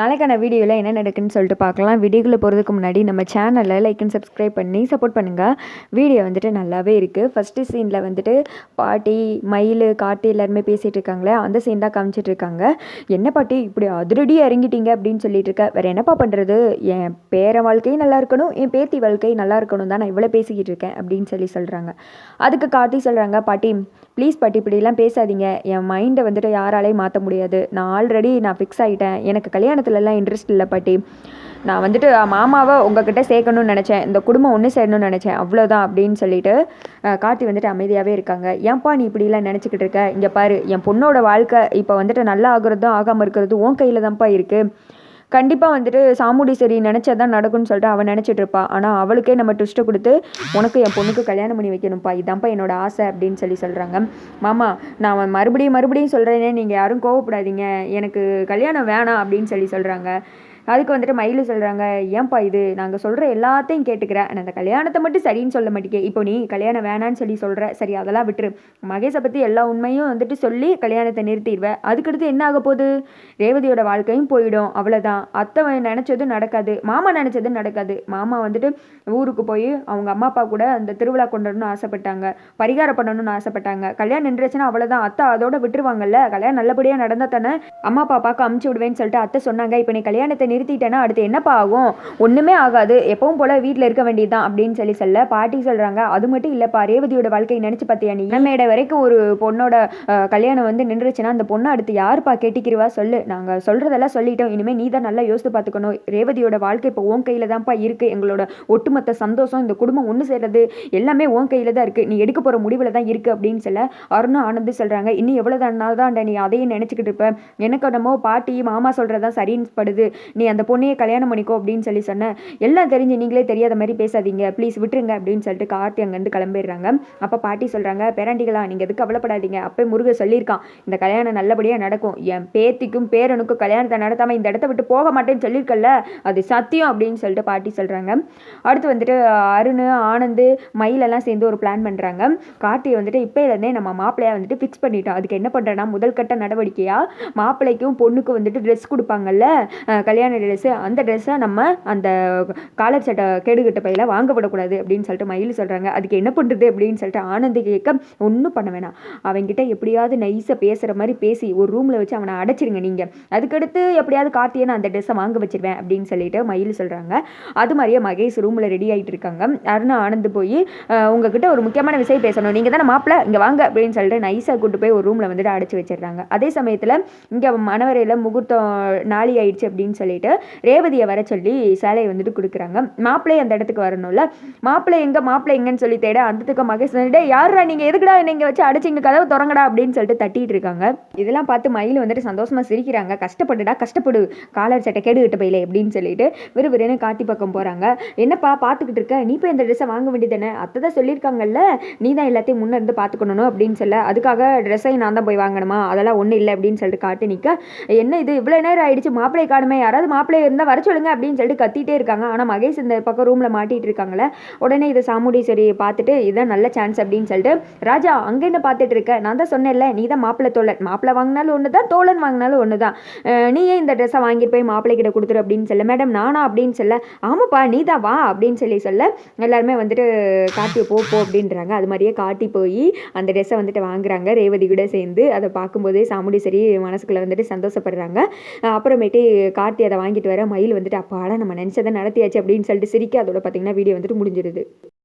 நாளைக்கான வீடியோவில் என்ன நடக்குன்னு சொல்லிட்டு பார்க்கலாம். வீடியோக்குள்ளே போகிறதுக்கு முன்னாடி நம்ம சேனலில் லைக் அண்ட் சப்ஸ்கிரைப் பண்ணி சப்போர்ட் பண்ணுங்கள் வீடியோ வந்துட்டு நல்லாவே இருக்குது ஃபஸ்ட்டு சீனில் வந்துட்டு பாட்டி மயில் காட்டு எல்லாருமே பேசிகிட்டு இருக்காங்களே அந்த சீன் தான் காமிச்சிட்டு இருக்காங்க. என்ன பாட்டி இப்படி அதிரடி இறங்கிட்டீங்க? அப்படின்னு சொல்லிட்டு இருக்க. வேறு என்னப்பா பண்ணுறது என் பேர வாழ்க்கையும் நல்லா இருக்கணும் என் பேத்தி வாழ்க்கையும் நல்லா இருக்கணும் தான் நான் இவ்வளோ பேசிக்கிட்டு இருக்கேன் அப்படின்னு சொல்லி சொல்கிறாங்க அதுக்கு காட்டி சொல்கிறாங்க பாட்டி ப்ளீஸ் பாட்டி இப்படிலாம் பேசாதீங்க. என் மைண்டை வந்துட்டு யாராலையும் மாற்ற முடியாது. நான் ஆல்ரெடி நான் ஃபிக்ஸ் ஆகிட்டேன் எனக்கு கல்யாணம் கல்யாணத்துலலாம் இன்ட்ரெஸ்ட் இல்லை பாட்டி. நான் வந்துட்டு மாமாவை உங்ககிட்ட சேர்க்கணும்னு நினச்சேன். இந்த குடும்பம் ஒன்று சேரணும்னு நினச்சேன். அவ்வளோதான் அப்படின்னு சொல்லிட்டு காட்டி வந்துட்டு அமைதியாகவே இருக்காங்க. ஏன்ப்பா நீ இப்படிலாம் நினச்சிக்கிட்டு இருக்க? இங்கே பாரு என் பொண்ணோட வாழ்க்கை இப்போ வந்துட்டு நல்லா ஆகுறதும் ஆகாமல் இருக்கிறதும் உன் கையில் தான்ப்பா இருக்குது கண்டிப்பாக வந்துட்டு சாமுடி சரி நினச்சதான் நடக்கும்னு சொல்லிட்டு அவன் நினச்சிட்ருப்பா ஆனால் அவளுக்கே நம்ம ட்விஸ்ட்டை கொடுத்து உனக்கு என் பொண்ணுக்கு கல்யாணம் பண்ணி வைக்கணும்ப்பா. இதான்ப்பா என்னோட ஆசை அப்படின்னு சொல்லி சொல்கிறாங்க மாமா நான் மறுபடியும் மறுபடியும் சொல்கிறேனே நீங்கள் யாரும் கோவப்படாதீங்க. எனக்கு கல்யாணம் வேணாம் அப்படின்னு சொல்லி சொல்கிறாங்க அதுக்கு வந்துட்டு மயில் சொல்கிறாங்க ஏன்பா இது? நாங்கள் சொல்கிற எல்லாத்தையும் கேட்டுக்கிறேன். அந்த கல்யாணத்தை மட்டும் சரின்னு சொல்ல மாட்டேங்க இப்போ நீ கல்யாணம் வேணான்னு சொல்லி சொல்கிற சரி அதெல்லாம் விட்டுரு. மகேஷை பற்றி எல்லா உண்மையும் வந்துட்டு சொல்லி கல்யாணத்தை நிறுத்திடுவேன் அதுக்கடுத்து என்ன ஆக போகுது? ரேவதியோட வாழ்க்கையும் போயிடும். அவ்வளோதான் அத்தை நினச்சதும் நடக்காது. மாமா நினச்சதும் நடக்காது. மாமா வந்துட்டு ஊருக்கு போய் அவங்க அம்மா அப்பா கூட அந்த திருவிழா கொண்டாடணும்னு ஆசைப்பட்டாங்க. பரிகாரம் பண்ணணும்னு ஆசைப்பட்டாங்க. கல்யாணம் நின்றுச்சுன்னா அவ்வளோதான் அத்தை அதோட விட்டுருவாங்கல்ல. கல்யாணம் நல்லபடியாக நடந்தால் தானே அம்மா அப்பா பார்க்க அமுச்சு விடுவேன்னு சொல்லிட்டு அத்தை சொன்னாங்க. இப்போ நீ கல்யாணத்தை நிறுத்திட்டேன்னா அடுத்து என்னப்பா ஆகும்? ஒன்றுமே ஆகாது. எப்பவும் போல் வீட்டில் இருக்க வேண்டியது தான் அப்படின்னு சொல்லி சொல்ல பாட்டி சொல்கிறாங்க அது மட்டும் இல்லைப்பா ரேவதியோட வாழ்க்கையை நினச்சி பார்த்தியா நீ? இளமேட வரைக்கும் ஒரு பொண்ணோட கல்யாணம் வந்து நின்றுச்சுன்னா அந்த பொண்ணை அடுத்து யாருப்பா கேட்டிக்கிறவா சொல்லு. நாங்கள் சொல்கிறதெல்லாம் சொல்லிட்டோம். இனிமேல் நீ தான் நல்லா யோசித்து பார்த்துக்கணும். ரேவதியோட வாழ்க்கை இப்போ உன் கையில் தான்ப்பா இருக்குது எங்களோட ஒட்டுமொத்த சந்தோஷம் இந்த குடும்பம் ஒன்று சேர்றது எல்லாமே உன் கையில் தான் இருக்குது நீ எடுக்க போகிற முடிவில் தான் இருக்குது அப்படின்னு சொல்ல அருணா ஆனந்து சொல்கிறாங்க இன்னும் எவ்வளோ தான் தான் நீ அதையும் நினச்சிக்கிட்டு இருப்ப. எனக்கு நம்ம பாட்டி மாமா சொல்கிறதான் சரின்னு படுது. நீ நீ அந்த பொண்ணையே கல்யாணம் பண்ணிக்கோ அப்படின்னு சொல்லி சொன்னேன் எல்லாம் தெரிஞ்சு நீங்களே தெரியாத மாதிரி பேசாதீங்க. ப்ளீஸ் விட்டுருங்க அப்படின்னு சொல்லிட்டு கார்த்தி அங்கேருந்து கிளம்பிடுறாங்க. அப்போ பாட்டி சொல்கிறாங்க பேராண்டிகளா நீங்கள் எதுக்கு கவலைப்படாதீங்க. அப்போ முருக சொல்லியிருக்கான் இந்த கல்யாணம் நல்லபடியாக நடக்கும். என் பேத்திக்கும் பேரனுக்கும் கல்யாணத்தை நடத்தாமல் இந்த இடத்த விட்டு போக மாட்டேன்னு சொல்லியிருக்கல அது சத்தியம். அப்படின்னு சொல்லிட்டு பாட்டி சொல்கிறாங்க அடுத்து வந்துட்டு அருண் ஆனந்து மயிலெல்லாம் சேர்ந்து ஒரு பிளான் பண்ணுறாங்க கார்த்தியை வந்துட்டு இப்போலேருந்தே நம்ம மாப்பிள்ளையாக வந்துட்டு ஃபிக்ஸ் பண்ணிட்டோம். அதுக்கு என்ன பண்ணுறேன்னா முதல் கட்ட நடவடிக்கையாக மாப்பிள்ளைக்கும் பொண்ணுக்கும் வந்துட்டு ட்ரெஸ் கொடுப்பாங்கல்ல கல்யாண ட்ரெஸ்ஸு அந்த ட்ரெஸ்ஸை நம்ம அந்த காலர் சட்டை கேடுகட்ட பையில் வாங்க விடக்கூடாது அப்படின்னு சொல்லிட்டு மயில் சொல்கிறாங்க அதுக்கு என்ன பண்ணுறது அப்படின்னு சொல்லிட்டு ஆனந்தி கேட்க ஒன்றும் பண்ண வேணாம். அவங்ககிட்ட எப்படியாவது நைஸாக பேசுகிற மாதிரி பேசி ஒரு ரூமில் வச்சு அவனை அடைச்சிருங்க நீங்கள் அதுக்கடுத்து எப்படியாவது கார்த்தியை நான் அந்த ட்ரெஸ்ஸை வாங்க வச்சிருவேன் அப்படின்னு சொல்லிட்டு மயில் சொல்கிறாங்க அது மாதிரியே மகேஷ் ரூமில் ரெடி ஆகிட்டு இருக்காங்க. அருணா ஆனந்து போய் உங்ககிட்ட ஒரு முக்கியமான விஷயம் பேசணும். நீங்கள் தானே மாப்பிள்ள இங்கே வாங்க அப்படின்னு சொல்லிட்டு நைஸாக கூட்டு போய் ஒரு ரூமில் வந்துட்டு அடைச்சி வச்சிடுறாங்க. அதே சமயத்தில் இங்கே மணவரையில் முகூர்த்தம் நாளி ஆயிடுச்சு அப்படின்னு சொல்லிட்டு ரேவதியை வர சொல்லி சேலையை வந்துட்டு கொடுக்குறாங்க. மாப்பிள்ளை அந்த இடத்துக்கு வரணும்ல. மாப்பிள்ளை எங்கே மாப்பிள்ளை எங்கன்னு சொல்லி தேட அந்தத்துக்கு மகேஷ் வந்துட்டு யாரா நீங்கள் எதுக்குடா நீங்கள் வச்சு அடிச்சிங்க கதவை திறங்கடா? அப்படின்னு சொல்லிட்டு தட்டிட்டு இருக்காங்க. இதெல்லாம் பார்த்து மயில் வந்துட்டு சந்தோஷமாக சிரிக்கிறாங்க. கஷ்டப்படுடா கஷ்டப்படு. காலர் சட்டை கேடுகிட்டு பையில அப்படின்னு சொல்லிட்டு விறுவிறுன்னு காட்டி பக்கம் போகிறாங்க என்னப்பா பார்த்துக்கிட்டு இருக்க? நீ போய் இந்த ட்ரெஸ்ஸை வாங்க வேண்டியதானே அத்தை தான் சொல்லியிருக்காங்கல்ல. நீ தான் எல்லாத்தையும் முன்னே இருந்து பார்த்துக்கணும் அப்படின்னு சொல்ல அதுக்காக ட்ரெஸ்ஸை நான் தான் போய் வாங்கணுமா? அதெல்லாம் ஒன்றும் இல்லை அப்படின்னு சொல்லிட்டு காட்டி நிற்க என்ன இது? இவ்வளோ நேரம் ஆயிடுச்சு. மாப்பிள்ளை காணுமே? யாராவது மாப்பிள்ளை இருந்தால் வர சொல்லுங்க அப்படின்னு சொல்லிட்டு கத்திட்டே இருக்காங்க. ஆனால் மகேஷ் இந்த பக்கம் ரூமில் மாட்டிகிட்டு இருக்காங்களே உடனே இதை சாமுடீஸ்வரி பார்த்துட்டு இதுதான் நல்ல சான்ஸ் அப்படின்னு சொல்லிட்டு ராஜா அங்கே என்ன பார்த்துட்டு இருக்க? நான் தான் சொன்னேன்ல நீ தான் மாப்பிள்ளை தோழன். மாப்பிள்ளை வாங்கினாலும் ஒன்று தான் தோழன் வாங்கினாலும் ஒன்று தான் நீயே இந்த ட்ரெஸ்ஸை வாங்கிட்டு போய் மாப்பிள்ளை கிட்ட கொடுத்துரு? அப்படின்னு சொல்ல. மேடம் நானா? அப்படின்னு சொல்ல. ஆமாப்பா நீ தான் வா அப்படின்னு சொல்லி சொல்ல. எல்லாருமே வந்துட்டு காட்டி போ போ அப்படின்றாங்க. அது மாதிரியே காட்டி போய் அந்த ட்ரெஸ்ஸை வந்துட்டு வாங்குறாங்க. ரேவதி கூட சேர்ந்து அதை பார்க்கும்போதே சாமுடீஸ்வரி மனசுக்குள்ளே வந்துட்டு சந்தோஷப்படுறாங்க. அப்புறமேட்டு காட்டி அதை வாங்கிட்டு வர மயில் வந்துட்டு அப்பாடா நம்ம நினச்சதை நடத்தியாச்சு அப்படின்னு சொல்லிட்டு சிரிக்க அதோட பார்த்திங்கன்னா வீடியோ வந்துட்டு முடிஞ்சிருது.